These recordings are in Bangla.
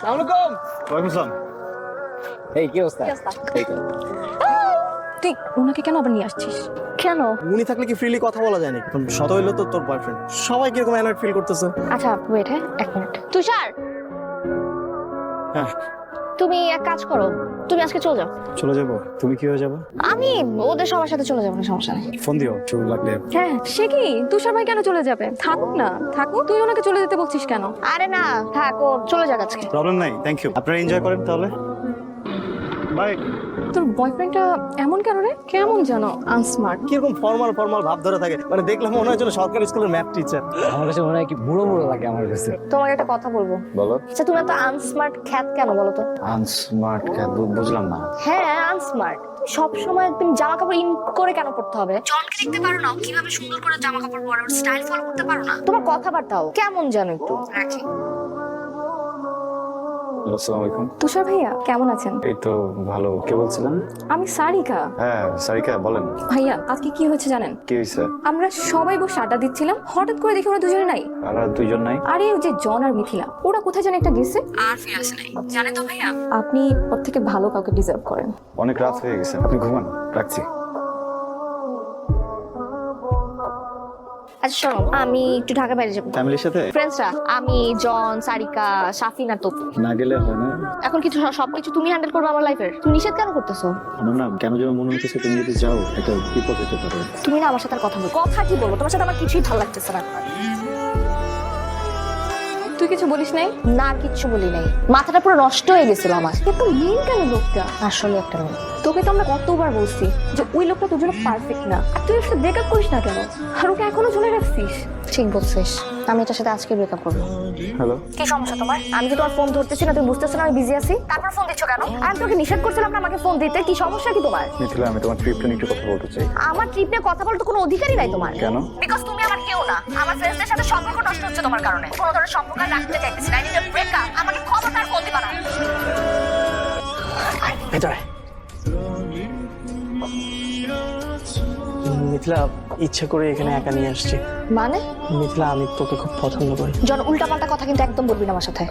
সালামালাইকুম। ওয়ালাইকুম আসসালাম। এই কি অবস্থা। তুই ওনাকে কেন আবার নিয়ে আসছিস? কেন? উনি থাকলে কি ফ্রিলি কথা বলা যায় না শত হইল তো তোর বয়ফ্রেন্ড সবাই কীরকম অ্যালার্ট ফিল করতেছে? আচ্ছা ওয়েট হ্যাঁ এক মিনিট তুষার! হ্যাঁ। তুমি এক কাজ করো তুমি আজকে চলে যাও। চলে যাব? তুমি কি হয়ে যাব? আমি ওদের সবার সাথে চলে যাব না সমস্যা নেই। ফোন দিও চুল লাগলে। হ্যাঁ সে কি? তুষার ভাই কেন চলে যাবে? থাকুক না থাকুক। তুই ওনাকে চলে যেতে বলছিস কেন? আরে না থাকো চলে যাক আজকে। প্রবলেম নাই থ্যাংক ইউ আপনারা এনজয় করেন তাহলে। বাই তোর বয়ফ্রেন্ডটা এমন কেন রে? কেমন জানো আনস্মার্ট কীরকম ফর্মাল ফর্মাল ভাব ধরে থাকে। মানে দেখলাম মনে হয় যেন সরকারি স্কুলের ম্যাথ টিচার আমার কাছে মনে হয় কি বুড়ো বুড়ো লাগে আমার কাছে। তোমাকে একটা কথা বলব। বলো। আচ্ছা তুমি এত আনস্মার্ট খ্যাত কেন বলো তো? আনস্মার্ট বুঝলাম না। হ্যাঁ আনস্মার্ট সব সময় তুমি জামা কাপড় ইন করে কেন পড়তে হবে? জনকে দেখতে পারো না কীভাবে সুন্দর করে জামা কাপড় পরে স্টাইল ফলো করতে পারো না। তোমার কথাবার্তাও কেমন জানো একটু। রাখি। আসসালামু আলাইকুম। তুষার ভাইয়া কেমন আছেন? এই তো ভালো। কে বলছিলেন? আমি সারিকা। হ্যাঁ সারিকা বলেন। ভাইয়া আজকে কি হয়েছে জানেন? কি হয়েছে? আমরা সবাই বসে আড্ডা দিচ্ছিলাম হঠাৎ করে দেখি ওরা দুজনে নাই। আর দুইজন নাই? আরে ওই যে জন আর মিথিলা ওরা কোথায় যেন একটা গেছে আর ফিরে আসে নাই। জানেন তো ভাইয়া? আপনি ওর থেকে ভালো কাউকে ডিজার্ভ করেন। অনেক রাত হয়ে গেছে আপনি ঘুমান রাখছি। আচ্ছা শোনো আমি একটু ঢাকা বাইরে যাব। ফ্যামিলির সাথে? ফ্রেন্ডসরা আমি জন সারিকা সাফিনা তো তোপু। না গেলে হয় না। এখন কিছু সবকিছু তুমি হ্যান্ডেল করবে আমার লাইফের তুমি নিষেধ কেন করতেছো? আমার না কেন যেন মনে হচ্ছে তুমি যদি যাও এটা বিপদ হতে পারে। তুমি না আমার সাথে আর কথা বলো। কথা কি বলব? তোমার সাথে আমার কিছুই ভালো লাগতেছে না। তুই কিছু বলিস নাই? না কিচ্ছু বলি নাই। মাথাটা পুরো নষ্ট হয়ে গেছিল আমার। মেন কেন লোকটা? আসলে একটা মেয়ে তোকে তো আমরা কতবার বলছি যে ওই লোকটা তোর জন্য পারফেক্ট না। আর তুই ওর সাথে ব্রেকআপ করিস না কেন? আর ওকে এখনও ঝুলে রাখছিস? ঠিক বলছিস। আমি এটার সাথে আজকে ব্রেকআপ করব। হ্যালো কি সমস্যা তোমার? আমি যে তোমার ফোন ধরতেছি না তুমি বুঝতেছো না আমি বিজি আছি? তারপর ফোন দিচ্ছ কেন? আমি তোকে নিষেধ করছিলাম না আমাকে ফোন দিতে। কি সমস্যা কি তোমার? মিথিলা আমি তোমার ট্রিপটা নিয়ে একটু কথা বলতে চাই। আমার ট্রিপ নিয়ে কথা বলতে কোনো অধিকারই নাই তোমার। কেন? বিকজ তুমি আমার কেউ না। আমার ফ্রেন্ডসদের সাথে সম্পর্ক নষ্ট হচ্ছে তোমার কারণে। কোনো ধরনের সম্পর্ক রাখতে চাইতেছি না। আই ব্রেকআপ আমাকে খবরদার ফোন দিবা না ভেতরে মিথিলা ইচ্ছে করে এখানে একা নিয়ে আসছি। মানে? মিথিলা আমি তোকে খুব পছন্দ করি। জন উল্টাপাল্টা কথা কিন্তু একদম বলবি না আমার সাথে।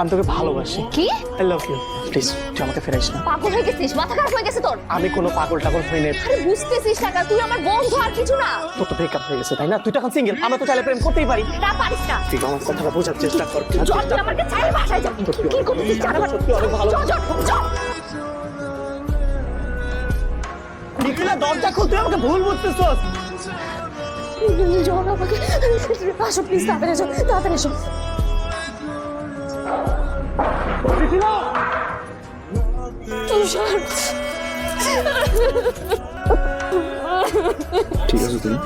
আমি তোকে ভালোবাসি। কি? আই লাভ ইউ প্লিজ তুই আমাকে ফেরাইস না। পাগল হয়ে গেছিস? মাথা খারাপ হয়ে গেছে তোর? আমি কোনো পাগল টাগল হই নাই। আরে বুঝতেছিস না তুই আমার বন্ধু আর কিছু না। তোর তো ব্রেকআপ হয়ে গেছে তাই না? তুই তো এখন সিঙ্গেল আমরা তো চাইলে প্রেম করতেই পারি। না পারিস না। তুই আমার কথাটা বোঝার চেষ্টা কর। তুই আমাকে চাই বাসায় যা। কি কি করতেছিস? জানা সত্যি অনেক ভালো। জন জন। তুই আমাকে ভুল বুঝতেছস। জন আমাকে আসো প্লিজ তাড়াতাড়ি এসো তাড়াতাড়ি এসো। ঠিক আছে তুমি।